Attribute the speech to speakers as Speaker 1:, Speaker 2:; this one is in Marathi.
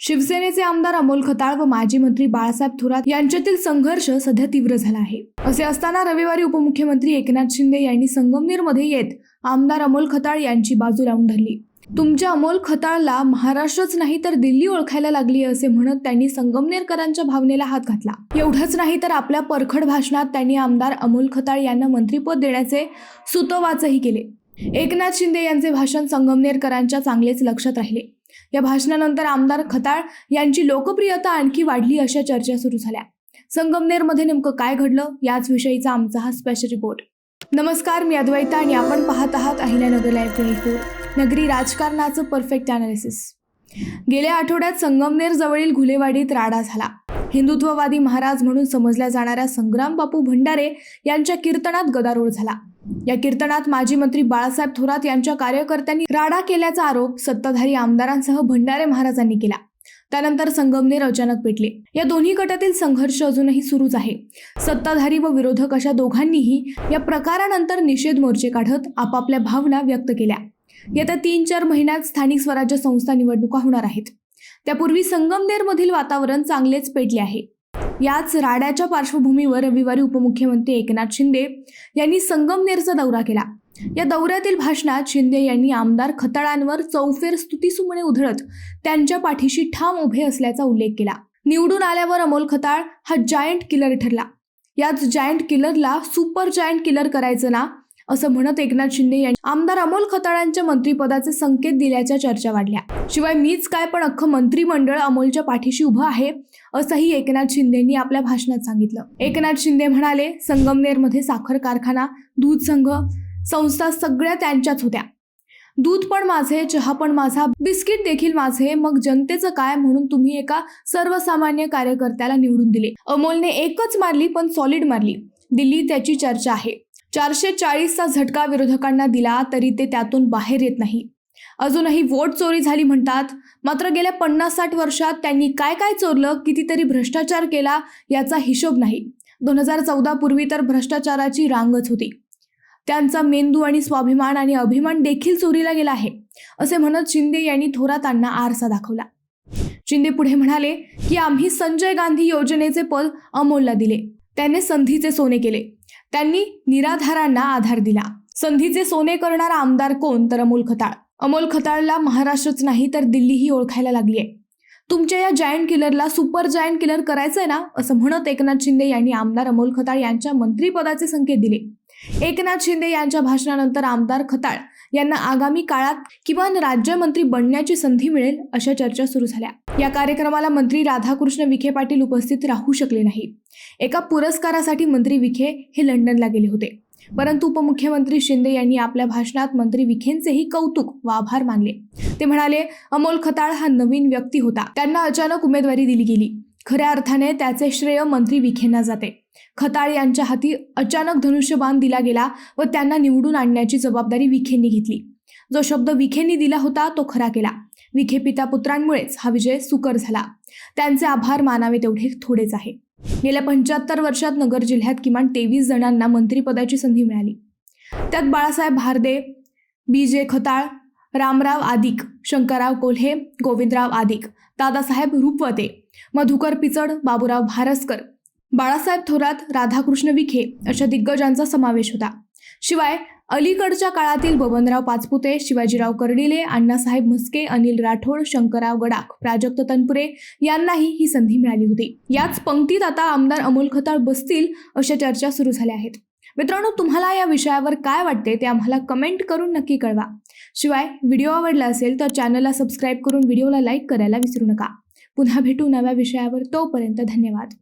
Speaker 1: शिवसेनेचे आमदार अमोल खताळ व माजी मंत्री बाळासाहेब थोरात यांच्यातील संघर्ष सध्या तीव्र झाला आहे. असे असताना रविवारी उपमुख्यमंत्री एकनाथ शिंदे यांनी संगमनेरमध्ये येत आमदार अमोल खताळ यांची बाजू लावून धरली. तुमच्या अमोल खताळला महाराष्ट्रच नाही तर दिल्ली ओळखायला लागली असे म्हणत त्यांनी संगमनेरकरांच्या भावनेला हात घातला. एवढंच नाही तर आपल्या परखड भाषणात त्यांनी आमदार अमोल खताळ यांना मंत्रीपद देण्याचे सुतोवाचही केले. एकनाथ शिंदे यांचे भाषण संगमनेरकरांच्या चांगलेच लक्षात राहिले. या भाषणानंतर आमदार खताळ यांची लोकप्रियता आणखी वाढली अशा चर्चा सुरू झाल्या. संगमनेरमध्ये नेमकं काय घडलं? याच विषयीचा आमचा हा स्पेशल रिपोर्ट नमस्कार मी अद्वैता आणि आपण पाहत आहात अहिल्यानगर लाईव्ह ट्वेंटी फोर नगरी राजकारणाचं परफेक्ट अनालिसिस गेल्या आठवड्यात संगमनेर जवळील घुलेवाडीत राडा झाला. हिंदुत्ववादी महाराज म्हणून समजल्या जाणाऱ्या संग्राम बापू भंडारे यांच्या कीर्तनात गदारोळ झाला. या कीर्तनात माजी मंत्री बाळासाहेब थोरात यांच्या कार्यकर्त्यांनी राडा केल्याचा आरोप सत्ताधारी आमदारांसह भंडारे महाराजांनी केला. त्यानंतर संगमनेर अचानक पेटले. या दोन्ही गटातील संघर्ष अजूनही सुरूच आहे. सत्ताधारी व विरोधक अशा दोघांनीही या प्रकारानंतर निषेध मोर्चे काढत आपापल्या भावना व्यक्त केल्या. येत्या तीन चार महिन्यात स्थानिक स्वराज्य संस्था निवडणुका होणार आहेत. त्यापूर्वी संगमनेरमधील वातावरण चांगलेच पेटले आहे. याच राड्याच्या पार्श्वभूमीवर रविवारी उपमुख्यमंत्री एकनाथ शिंदे यांनी संगमनेरचा दौरा केला. या दौऱ्यातील भाषणात शिंदे यांनी आमदार खताळांवर चौफेर स्तुतीसुमने उधळत त्यांच्या पाठीशी ठाम उभे असल्याचा उल्लेख केला. निवडून आल्यावर अमोल खताळ हा जायंट किलर ठरला. याच जायंट किलरला सुपर जायंट किलर करायचं ना असं म्हणत एकनाथ शिंदे यांनी आमदार अमोल खताळांच्या मंत्रिपदाचे संकेत दिल्याच्या चर्चा वाढल्या. शिवाय मीच काय पण अख्खं मंत्रिमंडळ अमोलच्या पाठीशी उभं आहे असंही एकनाथ शिंदेंनी आपल्या भाषणात सांगितलं. एकनाथ शिंदे म्हणाले संगमनेरमध्ये साखर कारखाना दूध संघ संस्था सगळ्या त्यांच्याच होत्या. दूध पण माझे चहा पण माझा बिस्किट देखील माझे मग जनतेचं काय म्हणून तुम्ही एका सर्वसामान्य कार्यकर्त्याला निवडून दिले? अमोलने एकच मारली पण सॉलिड मारली. दिल्ली त्याची चर्चा आहे. चारशे चाळीसचा झटका विरोधकांना दिला तरी ते त्यातून बाहेर येत नाही. अजूनही वोट चोरी झाली म्हणतात. मात्र गेल्या पन्नास साठ वर्षात त्यांनी काय काय चोरलं कितीतरी भ्रष्टाचार केला याचा हिशोब नाही. दोन हजार चौदा पूर्वी तर भ्रष्टाचाराची रांगच होती. त्यांचा मेंदू आणि स्वाभिमान आणि अभिमान देखील चोरीला गेला आहे असे म्हणत शिंदे यांनी थोरातांना आरसा दाखवला. शिंदे पुढे म्हणाले की आम्ही संजय गांधी योजनेचे पद अमोलला दिले. त्याने संधीचे सोने केले. त्यांनी निराधारांना आधार दिला. संधीचे सोने करणारा आमदार कोण? तर अमोल खताळ. अमोल खताळला महाराष्ट्रच नाही तर दिल्लीही ओळखायला लागली आहे तुमच्या या जायंट किलरला सुपर जायंट किलर करायचंय ना? असं म्हणत एकनाथ शिंदे यांनी आमदार अमोल खताळ यांच्या मंत्रिपदाचे संकेत दिले. एकनाथ शिंदे यांच्या भाषणानंतर आमदार खताळ यांना आगामी काळात किमान राज्यमंत्री बनण्याची संधी मिळेल अशा चर्चा सुरू झाल्या. या कार्यक्रमाला मंत्री राधाकृष्ण विखे पाटील उपस्थित राहू शकले नाही. एका पुरस्कारासाठी मंत्री विखे हे लंडनला गेले होते. परंतु उपमुख्यमंत्री शिंदे यांनी आपल्या भाषणात मंत्री विखेंचेही कौतुक व आभार मानले. ते म्हणाले अमोल खताळ हा नवीन व्यक्ती होता. त्यांना अचानक उमेदवारी दिली गेली. खऱ्या अर्थाने त्याचे श्रेय मंत्री विखेंना जाते. खताळ यांच्या हाती अचानक धनुष्यबाण दिला गेला व त्यांना निवडून आणण्याची जबाबदारी विखेंनी घेतली. जो शब्द विखेंनी दिला होता तो खरा केला. विखे पिता पुत्रांमुळेच हा विजय सुकर झाला. त्यांचे आभार मानावे तेवढे थोडेच आहे. गेल्या पंच्याहत्तर वर्षात नगर जिल्ह्यात किमान तेवीस जणांना मंत्रिपदाची संधी मिळाली. त्यात बाळासाहेब भारदे बी जे खताळ रामराव आदिक शंकरराव कोल्हे गोविंदराव आदिक दादासाहेब रूपवते मधुकर पिचड बाबूराव भारसकर बाळासाहेब थोरात राधाकृष्ण विखे अशा दिग्गजांचा समावेश होता. शिवाय अलीकडच्या काळातील बबनराव पाचपुते शिवाजीराव कर्डिले अण्णासाहेब म्हस्के अनिल राठोड शंकरराव गडाख प्राजक्त तनपुरे यांनाही ही संधी मिळाली होती. याच पंक्तीत आता आमदार अमोल खताळ बसतील अशा चर्चा सुरू झाल्या आहेत. मित्रांनो तुम्हाला या विषयावर काय वाटते ते आम्हाला कमेंट करून नक्की कळवा. शिवाय व्हिडिओ आवडला असेल तर चॅनलला सबस्क्राईब करून व्हिडिओला लाईक करायला विसरू नका. पुन्हा भेटू नव्या विषयावर. तोपर्यंत धन्यवाद.